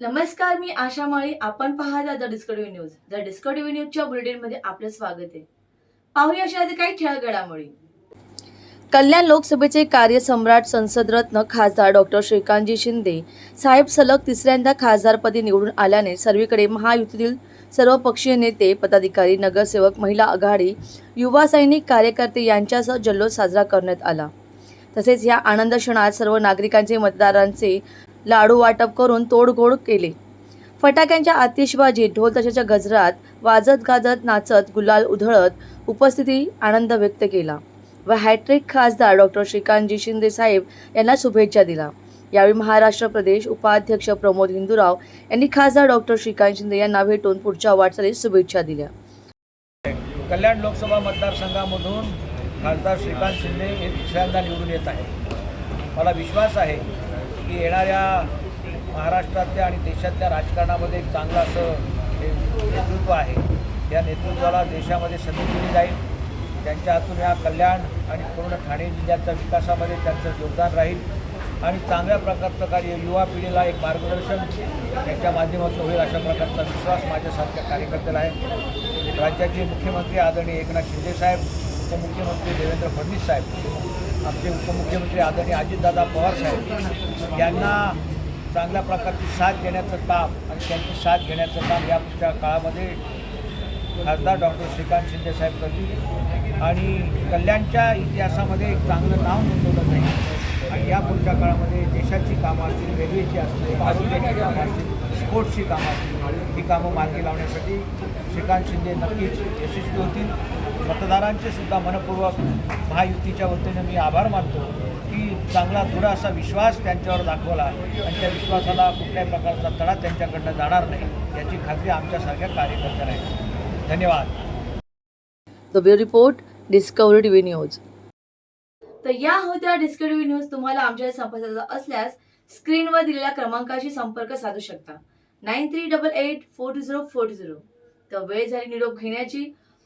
नमस्कार मी आशा माळी. आपण पाहता the Discovery news. The Discovery न्यूजच्या बुलेटिनमध्ये आपलं स्वागत आहे. पाहूया अशा आधी काही ठळक घडामोडी कल्याण लोकसभेचे कार्यसम्राट संसदरत्न खासदार डॉक्टर श्रीकांतजी शिंदे साहेब सलग तिसऱ्यांदा खासदारपदी निवडून आल्याने सर्वीकडे महायुतीतील सर्व पक्षीय नेते पदाधिकारी नगरसेवक महिला आघाडी युवा सैनिक कार्यकर्ते यांच्यासह जल्लोष साजरा करण्यात आला. तसेच या आनंद क्षणात सर्व नागरिकांचे मतदारांचे लाडू वाटप करून तोडगोड केले. फटाक्यांच्या आतिषबाजी ढोलताशाच्या गजरात वाजत गाजत नाचत गुलाल उधळत उपस्थिती आनंद व्यक्त केला व हॅट्रिक खासदार डॉक्टर श्रीकांतजी शिंदे साहेब यांना शुभेच्छा दिला. यावेळी महाराष्ट्र प्रदेश उपाध्यक्ष प्रमोद हिंदूराव यांनी खासदार डॉक्टर श्रीकांत शिंदे यांना भेटून पुढच्या वाटचालीस शुभेच्छा दिल्या. कल्याण लोकसभा मतदारसंघामधून खासदार श्रीकांत शिंदे हे दुसऱ्यांदा निवडून येत आहे मला विश्वास आहे की येणाऱ्या महाराष्ट्रातल्या आणि देशातल्या राजकारणामध्ये एक चांगलं असं हे नेतृत्व आहे. या नेतृत्वाला देशामध्ये संधी दिली जाईल. त्यांच्या हातून या कल्याण आणि पूर्ण ठाणे जिल्ह्याच्या विकासामध्ये त्यांचं योगदान राहील. आणि चांगल्या प्रकारचं कार्य युवा पिढीला एक मार्गदर्शन त्यांच्या माध्यमातून होईल अशा प्रकारचा विश्वास माझ्यासारख्या कार्यकर्त्याला आहे. राज्याचे मुख्यमंत्री आदरणीय एकनाथ शिंदेसाहेब उपमुख्यमंत्री देवेंद्र फडणवीस साहेब आमचे उपमुख्यमंत्री आदरणीय अजितदादा पवार साहेब यांना चांगल्या प्रकारची साथ देण्याचं काम आणि त्यांची साथ घेण्याचं काम या पुढच्या काळामध्ये खासदार डॉक्टर श्रीकांत शिंदे साहेब करतील. आणि कल्याणच्या इतिहासामध्ये एक चांगलं नाव नोंदवलं जाईल. आणि या पुढच्या काळामध्ये देशाची कामं असतील रेल्वेची असतील आरोग्याची कामं असतील स्पोर्ट्सची कामं असतील ही कामं मार्गी लावण्यासाठी श्रीकांत शिंदे नक्कीच यशस्वी होतील. मतदारांचे सुद्धा मनपूर्वक महायुतीच्या वतीने मी आभार मानतो की चांगला दृढ असा विश्वास त्यांच्यावर दाखवला आणि त्या विश्वासाला कुठल्याही प्रकारचा तडा त्यांच्याकडनं जाणार नाही याची खात्री आमच्यासारख्या कार्यकर्त्यांना आहे. धन्यवाद. The report Discovery TV news तर या होत्या डिस्कवरी न्यूज तुम्हाला आमच्या संपर्काचा असल्यास स्क्रीनवर दिलेल्या क्रमांकाशी संपर्क साधू शकता. Nine three double eight four two zero four two zero. तर वेळ झाली निरोप घेण्याची.